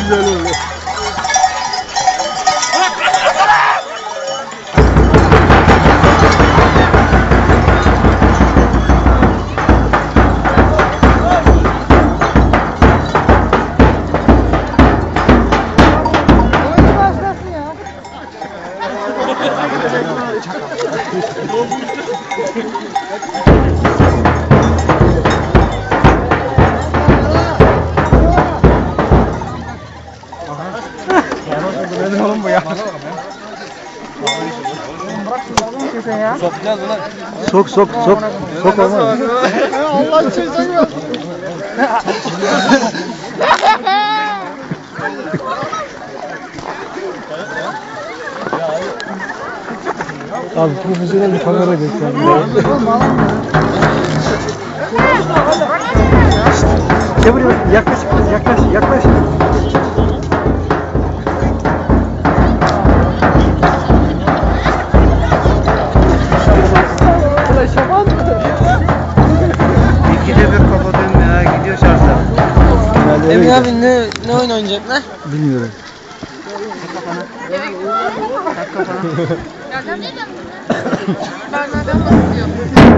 güzel oldu. Çakal. Ne oğlum bu ya? Sok sok sok. Sok olmaz. Allah çözemiyor. Abi profesyonel bir kamera göster. Gel buraya yaklaş yaklaş yaklaş. İkide bir kapatıyorum ya gidiyor şarjlar. Emin abi ne, ne oyun oynayacaklar? Bilmiyorum. Ben nereden bakıyorum?